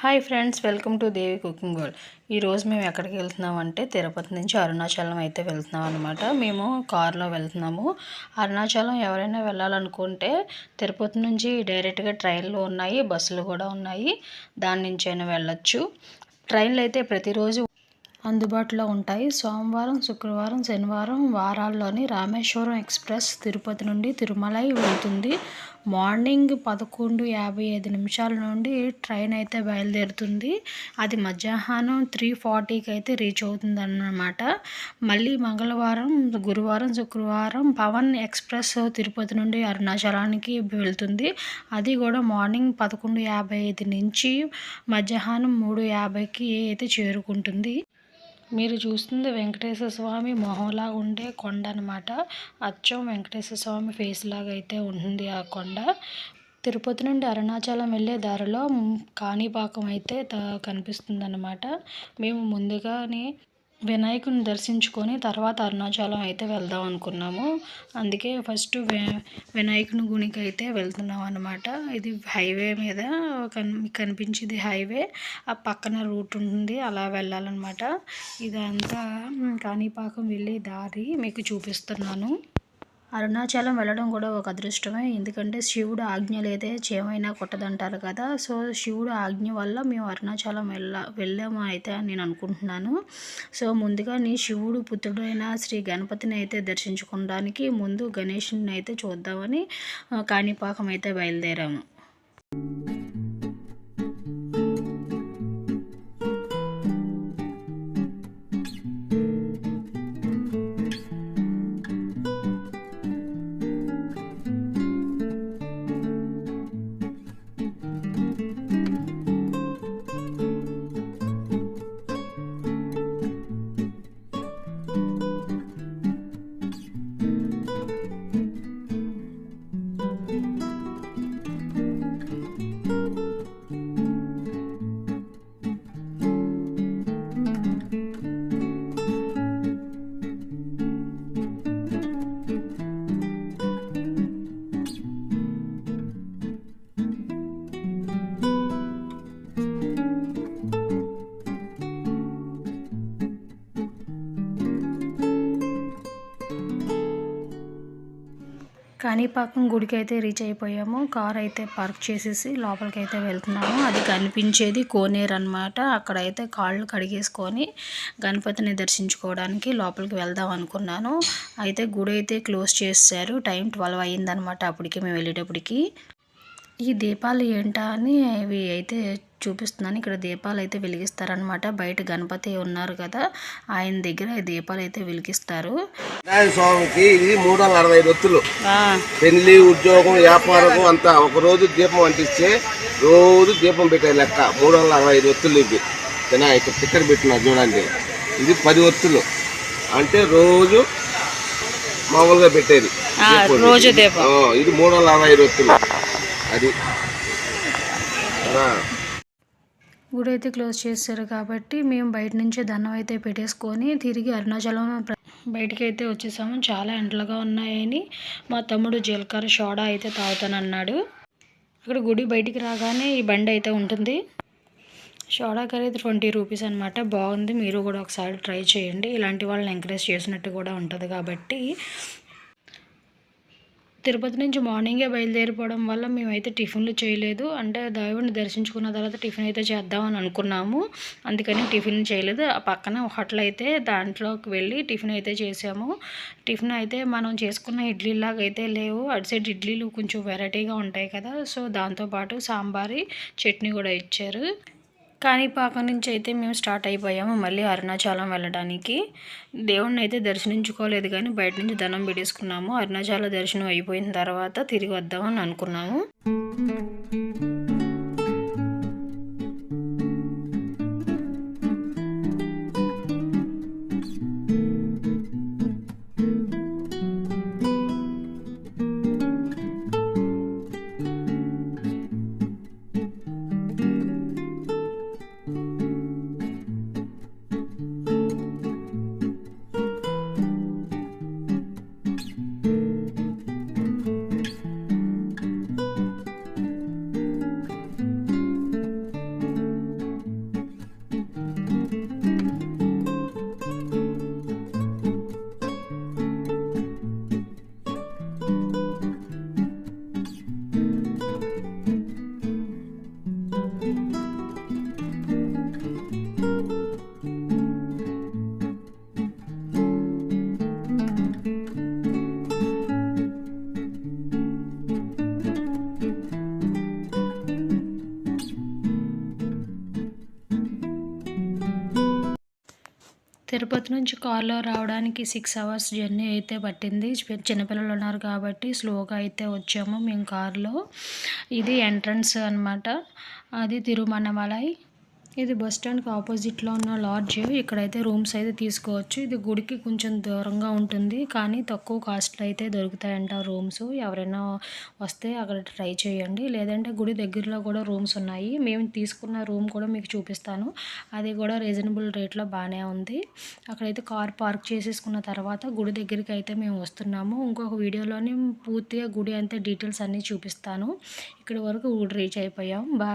Hi friends welcome to Devi cooking world. ఈరోజు మేము ఎక్కడికి వెళ్తున్నాం అంటే తిరుపతి నుంచి అరుణాచలం అయితే వెళ్తున్నాం అనమాట మేము కారులో వెళ్తున్నాము. అరుణాచలం ఎవరైనా వెళ్ళాలనుకుంటే తిరుపతి నుంచి డైరెక్ట్గా ట్రైన్లు ఉన్నాయి బస్సులు కూడా ఉన్నాయి. దాని నుంచి అయినా వెళ్ళొచ్చు. ట్రైన్లు అయితే ప్రతిరోజు అందుబాటులో ఉంటాయి. సోమవారం శుక్రవారం శనివారం వారాల్లోని రామేశ్వరం ఎక్స్ప్రెస్ తిరుపతి నుండి తిరుమలై వెళ్తుంది. మార్నింగ్ పదకొండు యాభై ఐదు నిమిషాల నుండి ట్రైన్ అయితే బయలుదేరుతుంది. అది మధ్యాహ్నం త్రీ ఫార్టీకి అయితే రీచ్ అవుతుంది అన్నమాట మళ్ళీ మంగళవారం గురువారం శుక్రవారం పవన్ ఎక్స్ప్రెస్ తిరుపతి నుండి అరుణాచలానికి వెళ్తుంది. అది కూడా మార్నింగ్ పదకొండు యాభై ఐదు నుంచి మధ్యాహ్నం మూడు యాభైకి అయితే చేరుకుంటుంది. మీరు చూస్తుంది వెంకటేశ్వర స్వామి మొహంలా ఉండే కొండ అనమాట అచ్చం వెంకటేశ్వర స్వామి ఫేస్ లాగా అయితే ఉంటుంది ఆ కొండ. తిరుపతి నుండి అరుణాచలం వెళ్ళే దారిలో కాణిపాకం అయితే కనిపిస్తుంది అనమాట మేము ముందుగానే వినాయకుని దర్శించుకొని తర్వాత అరుణాచలం అయితే వెళ్దాం అనుకున్నాము. అందుకే ఫస్ట్ వినాయకుని గుడికి అయితే వెళ్తున్నాం అనమాట ఇది హైవే మీద కనిపించేది హైవే ఆ పక్కన రూట్ ఉంటుంది అలా వెళ్ళాలన్నమాట. ఇదంతా కాణిపాకం వెళ్ళే దారి మీకు చూపిస్తున్నాను. అరుణాచలం వెళ్ళడం కూడా ఒక అదృష్టమే. ఎందుకంటే శివుడు ఆజ్ఞ లేదే చేమైనా కొట్టదంటారు కదా. సో శివుడు ఆజ్ఞ వల్ల మేము అరుణాచలం వెళ్ళ వెళ్ళాము అయితే నేను అనుకుంటున్నాను. సో ముందుగా నీ శివుడు పుత్రుడైన శ్రీ గణపతిని అయితే దర్శించుకోవడానికి ముందు గణేషుని అయితే చూద్దామని కాణిపాకం అయితే బయలుదేరాము. కాణిపాకం గుడికి అయితే రీచ్ అయిపోయాము. కార్ అయితే పార్క్ చేసేసి లోపలికి అయితే వెళ్తున్నాము. అది కనిపించేది కోనేరు అనమాట అక్కడైతే కాళ్ళు కడిగేసుకొని గణపతిని దర్శించుకోవడానికి లోపలికి వెళ్దాం అనుకున్నాను. అయితే గుడి అయితే క్లోజ్ చేశారు టైం ట్వెల్వ్ అయ్యిందనమాట అప్పటికి మేము వెళ్ళేటప్పటికి. ఈ దీపాలు ఏంటా అని ఇవి అయితే చూపిస్తున్నాను. ఇక్కడ దీపాలు అయితే వెలిగిస్తారనమాట బయట గణపతి ఉన్నారు కదా ఆయన దగ్గర దీపాలు అయితే వెలిగిస్తారు. స్వామికి ఇది మూడు వందల అరవై రొత్తులు. పెళ్ళి ఉద్యోగం వ్యాపారం అంతా ఒక రోజు దీపం అంటిస్తే రోజు దీపం పెట్టే లెక్క. మూడు వందల అరవై రొత్తులు ఇవి. ఇక్కడ టిక్కెట్ పెట్టిన చూడండి. ఇది పది ఒత్తులు అంటే రోజు మామూలుగా పెట్టేది రోజు దీపం. ఇది మూడు వందల అరవై రొత్తులు. అది. గుడి అయితే క్లోజ్ చేశారు కాబట్టి మేము బయట నుంచి దండం అయితే పెట్టేసుకొని తిరిగి అరుణాచలం బయటికి అయితే వచ్చేసాము. చాలా ఎండలుగా ఉన్నాయని మా తమ్ముడు జీలకర్ర సోడా అయితే తాగుతానన్నాడు. అక్కడ గుడి బయటికి రాగానే ఈ బండి అయితే ఉంటుంది. సోడా కర్రీ ట్వంటీ రూపీస్ అనమాట బాగుంది. మీరు కూడా ఒకసారి ట్రై చేయండి. ఇలాంటి వాళ్ళని ఎంకరేజ్ చేసినట్టు కూడా ఉంటుంది కాబట్టి తిరుపతి నుంచి మార్నింగే బయలుదేరిపోవడం వల్ల మేమైతే టిఫిన్లు చేయలేదు. అంటే దేవుడిని దర్శించుకున్న తర్వాత టిఫిన్ అయితే చేద్దామని అనుకున్నాము. అందుకని టిఫిన్ చేయలేదు. ఆ పక్కన హోటల్ అయితే దాంట్లోకి వెళ్ళి టిఫిన్ అయితే చేసాము. టిఫిన్ అయితే మనం చేసుకున్న ఇడ్లీలాగా అయితే లేవు. అటు సైడ్ ఇడ్లీలు కొంచెం వెరైటీగా ఉంటాయి కదా. సో దాంతోపాటు సాంబారి చట్నీ కూడా ఇచ్చారు. కాణిపాకం నుంచి అయితే మేము స్టార్ట్ అయిపోయాము మళ్ళీ అరుణాచలం వెళ్ళడానికి. దేవుణ్ణి అయితే దర్శించుకోలేదు కానీ బయట నుంచి దండం పెట్టేసుకున్నాము. అరుణాచల దర్శనం అయిపోయిన తర్వాత తిరిగి వద్దామని అనుకున్నాము. తిరుపతి నుంచి కారులో రావడానికి సిక్స్ అవర్స్ జర్నీ అయితే పట్టింది. చిన్నపిల్లలు ఉన్నారు కాబట్టి స్లోగా అయితే వచ్చాము మేము కారులో. ఇది ఎంట్రన్స్ అన్నమాట. అది తిరుమణమలై ఇది బస్ స్టాండ్కి ఆపోజిట్లో ఉన్న లాడ్జ్. ఇక్కడైతే రూమ్స్ అయితే తీసుకోవచ్చు. ఇది గుడికి కొంచెం దూరంగా ఉంటుంది. కానీ తక్కువ కాస్ట్లో అయితే దొరుకుతాయంట రూమ్స్. ఎవరైనా వస్తే అక్కడ ట్రై చేయండి. లేదంటే గుడి దగ్గరలో కూడా రూమ్స్ ఉన్నాయి. మేము తీసుకున్న రూమ్ కూడా మీకు చూపిస్తాను. అది కూడా రీజనబుల్ రేట్లో బాగానే ఉంది. అక్కడైతే కార్ పార్క్ చేసేసుకున్న తర్వాత గుడి దగ్గరికి అయితే మేము వస్తున్నాము. ఇంకొక వీడియోలోని పూర్తిగా గుడి అంతే డీటెయిల్స్ అన్నీ చూపిస్తాను. ఇక్కడ వరకు రీచ్ అయిపోయాం. బా